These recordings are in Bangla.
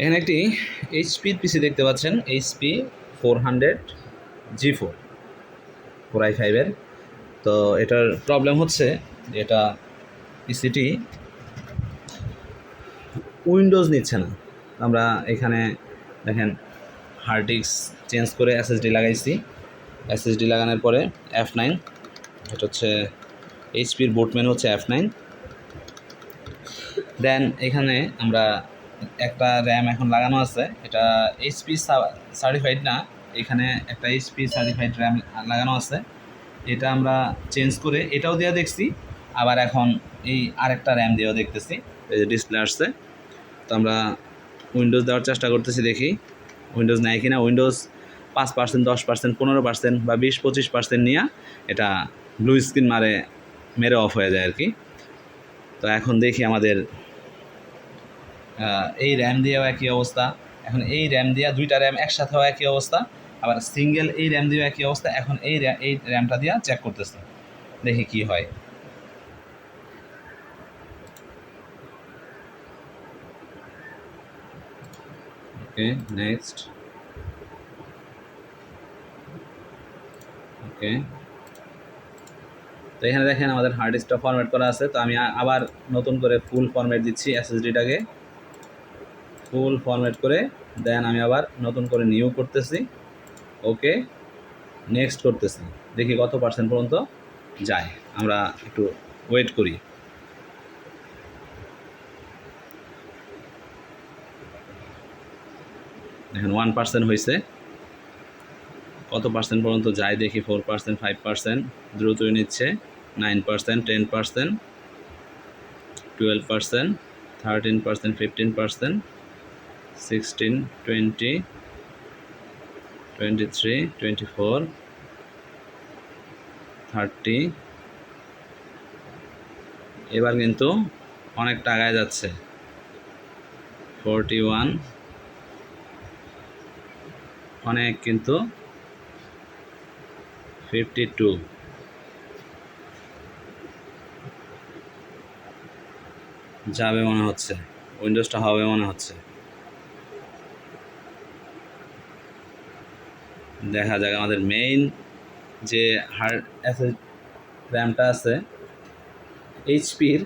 এখানে একটি এইচপির পিসি দেখতে পাচ্ছেন HP four hundred G four four I ফাইভের তো এটার প্রবলেম হচ্ছে এটা পিসিটি উইন্ডোজ নিচ্ছে না। আমরা এখানে দেখেন হার্ড ডিস্ক চেঞ্জ করে এসএসডি লাগাইছি। এসএসডি লাগানোর পরে এফ নাইন এটা হচ্ছে এইচপির বোট মেনু হচ্ছে এফ নাইন দেন এখানে আমরা একটা র্যাম এখন লাগানো আছে। এটা এইচপি সার্টিফাইড না, এখানে একটা এইচপি সার্টিফাইড র্যাম লাগানো আছে। এটা আমরা চেঞ্জ করে এটাও দেওয়া দেখছি, আবার এখন এই আরেকটা র্যাম দিয়েও দেখতেছি। এই যে ডিসপ্লে আসছে। তো আমরা উইন্ডোজ দেওয়ার চেষ্টা করতেছি দেখি উইন্ডোজ নেয় কি না উইন্ডোজ পাঁচ পার্সেন্ট দশ পার্সেন্ট পনেরো পার্সেন্ট বা বিশ, পঁচিশ পার্সেন্ট নিয়ে এটা ব্লু স্ক্রিন মারে, মেরে অফ হয়ে যায় আর কি। তো এখন দেখি আমাদের এই র্যাম দিয়েও একই অবস্থা। এখন এই র্যাম দিয়া দুইটা র্যাম একসাথেও একই অবস্থা। আবার সিঙ্গেল এই র্যাম দিয়েও একই অবস্থা। এখন এই এই র্যামটা দিয়া চেক করতেছে। দেখি কি হয়। ওকে নেক্সট ওকে তো এখানে দেখেন আমাদের হার্ড ডিস্কটা ফরম্যাট করা আছে। তো আমি আবার নতুন করে ফুল ফরম্যাট দিচ্ছি এসএসডিটাকে ফুল ফরম্যাট করে দেন আমি আবার নতুন করে নিউ করতেছি। ওকে নেক্সট করতেছি। দেখি কত পার্সেন্ট পর্যন্ত যায়। আমরা একটু ওয়েট করি। দেখেন ওয়ান পার্সেন্ট হয়েছে কত পার্সেন্ট পর্যন্ত যায় দেখি ফোর পার্সেন্ট ফাইভ পার্সেন্ট দ্রুতই নিচ্ছে। Nine percent ten percent twelve percent thirteen percent fifteen percent sixteen twenty twenty three twenty four thirty এবার কিন্তু অনেক টাকায় যাচ্ছে। ফোরটি ওয়ান অনেক কিন্তু ফিফটি টু যাবে মনে হচ্ছে। উইন্ডোজটা হবে মনে হচ্ছে। দেখা যাক, আমাদের মেইন যে হার্ড অ্যাসেট র্যামটা আছে এইচপির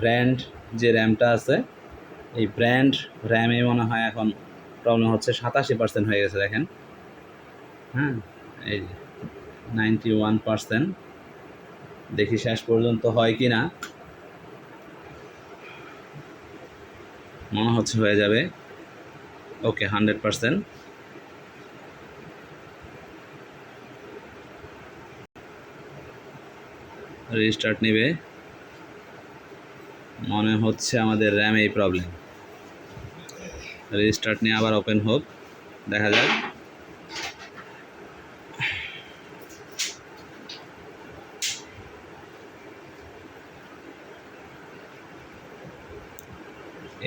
ব্র্যান্ড যে র্যামটা আছে, এই ব্র্যান্ড র্যামে মনে হয় এখন প্রবলেম হচ্ছে সাতাশি পার্সেন্ট হয়ে গেছে, দেখেন। হ্যাঁ এই নাইনটি ওয়ান পার্সেন্ট দেখি শেষ পর্যন্ত হয় কি না। মনে হচ্ছে হয়ে যাবে। ওকে হান্ড্রেড পার্সেন্ট রিস্টার্ট নেবে। মনে হচ্ছে আমাদের র্যাম এই প্রবলেম রিস্টার্ট নিয়ে আবার ওপেন হোক, দেখা যাক।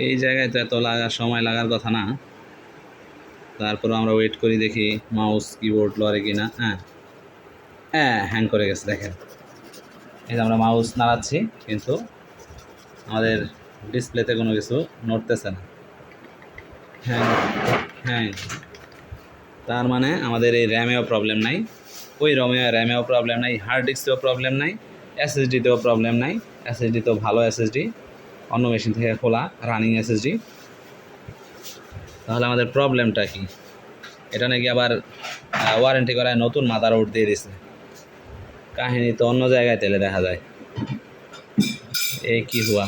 এই জায়গায় তো এত লাগার সময় লাগার কথা না। তারপর আমরা ওয়েট করি দেখি মাউস কিবোর্ড লড়ে কিনা। হ্যাঁ। হ্যাঁ হ্যাং করে গেছে, দেখেন। এই যে আমরা মাউস নাড়াচ্ছি কিন্তু আমাদের ডিসপ্লেতে কোনো কিছু নড়তেছে না। হ্যাঁ। হ্যাঁ। তার মানে আমাদের এই র্যামেও প্রবলেম নাই ওই রমেও র্যামেও প্রবলেম নাই হার্ড ডিস্কেও প্রবলেম নাই এসএসডিতেও প্রবলেম নাই এসএসডিতেও ভালো এসএসডি অন্য মেশিন থেকে খোলা রানিং এসএসডি তাহলে আমাদের প্রবলেমটা কি? এটা নাকি আবার ওয়ারেন্টি করায় নতুন মাদার উঠ দিয়ে দিছে। কাহিনী তো অন্য জায়গায় তেলে দেখা যায়। এই কি হুয়া?